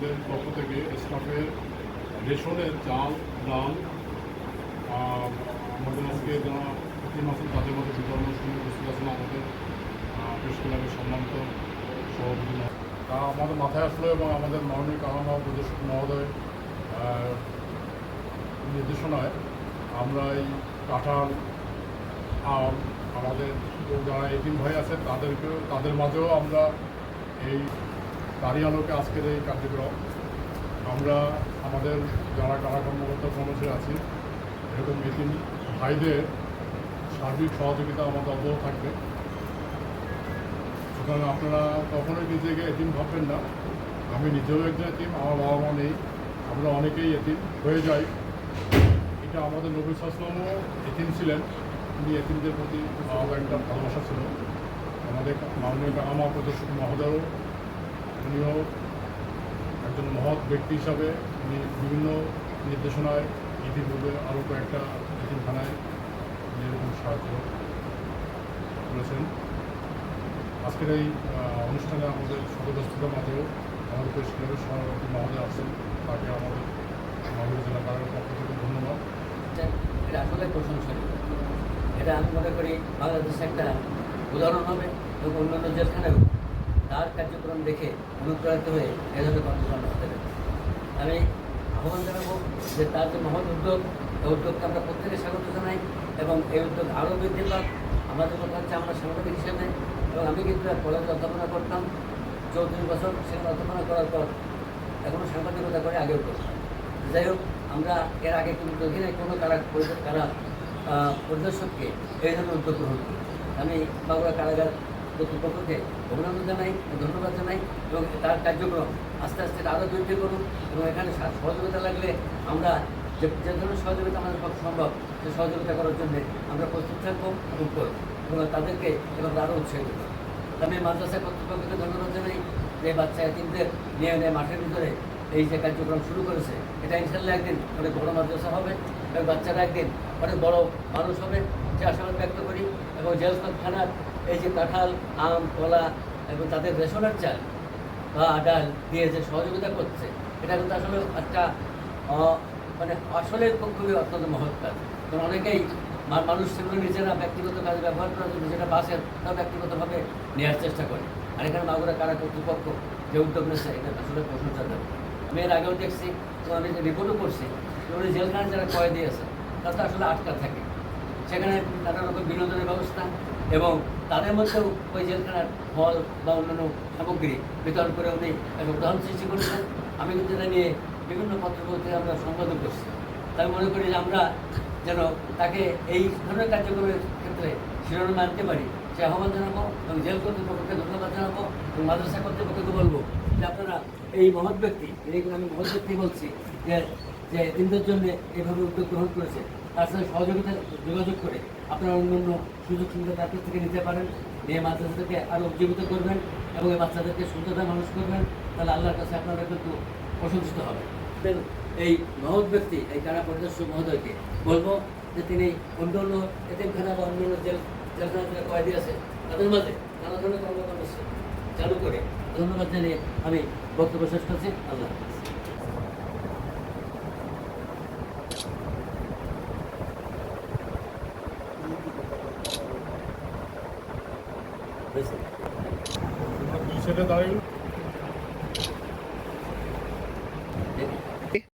আমাদের পক্ষ থেকে স্টাফের রেশনের চাল, ডাল আমাদের আজকে যারা প্রতি মাসে তাদের মধ্যে বিতরণ অনুষ্ঠানে উপস্থিত আছেন আমাদের প্রেস সম্মানিত সভাপতি। তা আমাদের মাথায় আসলো এবং আমাদের মাননীয় কাহামা প্রদর্শক মহোদয় নির্দেশনায় আমরা এই কাঁঠাল, আম, আমাদের যারা এতিম ভাই আছে, তাদেরকেও, তাদের মাঝেও আমরা এই তারই আলোকে আজকের এই কার্যক্রম। আমরা আমাদের যারা কারা কর্মকর্তা কর্মচারী আছি এরকম এতিম ভাইদের সার্বিক সহযোগিতা আমাদের অব্যাহত থাকবে। সুতরাং আপনারা কখনোই নিজেকে এতিম ভাববেন না। আমি নিজেও একজন এতিম, আমার বাবা মা নেই। আমরা অনেকেই এতিম হয়ে যাই। এটা আমাদের নবী সাসলামও এতিম ছিলেন। তিনি এতিমদের প্রতি একটা ভালোবাসা ছিল। আমাদের মাননীয় আমার প্রদর্শক মহোদয়ও উনিও একজন মহৎ ব্যক্তি হিসাবে উনি বিভিন্ন নির্দেশনায় ইতিপূর্বে আরও কয়েকটা এতিমখানায় উনি এরকম সাহায্য করেছেন। আজকের এই অনুষ্ঠানে আমাদের সদস্যদের মাঝেও আমাদের প্রেস সভাপতি মহোদয় আছেন। তাকে আমাদের মাগুরা জেলা কারাগারের পক্ষ থেকে ধন্যবাদ। এটা আসলে প্রশংসনীয়। এটা আমি মনে করি বাংলাদেশে একটা উদাহরণ হবে এবং অন্যান্য জেলখানেও তার কার্যক্রম দেখে অনুপ্রাণিত হয়ে এ ধরনের কর্মকাণ্ড হতে পারে আমি আহ্বান জানাব যে তার যে মহৎ উদ্যোগ, এই উদ্যোগকে আমরা প্রত্যেকে স্বাগত জানাই এবং এই উদ্যোগ আরও বৃদ্ধি পাক। আমাদের কথা হচ্ছে আমরা সাংবাদিক হিসেবে এবং আমি কিন্তু কলেজে অধ্যাপনা করতাম। চৌত্রিশ বছর সেখানে অধ্যাপনা করার পর এখনও সাংবাদিকতা করে আগেও করতাম যাই হোক, আমরা এর আগে কিন্তু দেখি কোনো কারা কারা পরিদর্শককে এই ধরনের উদ্যোগ গ্রহণ করি আমি বাংলা কারাগার কর্তৃপক্ষকে অভিনন্দন জানাই, ধন্যবাদ জানাই এবং তার কার্যক্রম আস্তে আস্তে আরও বৃদ্ধি করুন এবং এখানে সহযোগিতা লাগলে আমরা যে যে ধরনের সহযোগিতা আমাদের পক্ষে সম্ভব, সে সহযোগিতা করার জন্য আমরা প্রস্তুত থাকব এবং করব এবং তাদেরকে এবং আরও উৎসাহিত করব। আমি মাদ্রাসা কর্তৃপক্ষকে ধন্যবাদ জানাই যে বাচ্চা এতিমদের নিয়ে নিয়ে মাঠের ভিতরে এই যে কার্যক্রম শুরু করেছে। এটা ইনশাল্লাহ একদিন অনেক বড় মাদ্রাসা হবে এবং বাচ্চারা একদিন অনেক বড় মানুষ হবে, সে আশাবাদ ব্যক্ত করি। এবং জেলখানার এই যে কাঁঠাল, আম, কলা এবং তাদের রেশনের চাল বা ডাল দিয়ে যে সহযোগিতা করছে, এটা কিন্তু আসলে একটা মানে আসলে খুব খুবই অত্যন্ত মহৎ কাজ। কারণ অনেকেই মানুষ সেগুলো নিজেরা ব্যক্তিগত কাজে ব্যবহার করার জন্য যেটা বাসের তা ব্যক্তিগতভাবে নেওয়ার চেষ্টা করে। আর এখানে মাগুরা কারা কর্তৃপক্ষ যে উদ্যোগ নিয়েছে, এটা আসলে প্রশংসা দেবে আমি এর আগেও দেখছি আমি যে রিপোর্টও করছি জেলখানায় যারা কয় দিয়েছে তারা তো আসলে আটকা থাকে। সেখানে নানা রকম বিনোদনের ব্যবস্থা এবং তাদের মধ্যেও ওই জেলখানার ফল বা অন্যান্য সামগ্রী বিতরণ করে উনি একটা উদাহরণ সৃষ্টি করেছেন। আমি কিন্তু এটা নিয়ে বিভিন্ন পত্রপত্রিকা আমরা সম্পাদন করছি। তাই মনে করি যে আমরা যেন তাকে এই ধরনের কার্যক্রমের ক্ষেত্রে শিরোনামে আনতে পারি। সে আহ্বান জানাব এবং জেল কর্তৃপক্ষকে ধন্যবাদ জানাব এবং মাদ্রাসা কর্তৃপক্ষকে বলব যে আপনারা এই মহৎ ব্যক্তি এই আমি মহৎ ব্যক্তি বলছি, যে যে দিনদের জন্য এইভাবে উদ্যোগ গ্রহণ করেছে। তার সাথে সহযোগিতা, যোগাযোগ করে আপনারা অন্য অন্য সুযোগ সুবিধা তার কাছ থেকে নিতে পারেন। নিয়ে মাদ্রাসাদেরকে আরও উজ্জীবিত করবেন এবং এই বাচ্চাদেরকে সুন্দরতা মানুষ করবেন। তাহলে আল্লাহর কাছে আপনারা কিন্তু প্রশংসিত দেন এই মহৎ ব্যক্তি, এই কারা পরিদর্শক মহোদয়কে বলব যে তিনি অন্য অন্য এতিমখানা বা অন্য অন্য জেল জেলখানা থেকে কয়েদি আছে। তাদের মাঝে নানা ধরনের কর্মকাণ্ড চালু করে। ধন্যবাদ জানিয়ে আমি বক্তব্য শেষ করছি। আল্লাহ হাফেজ। Sila tayo. Thank you.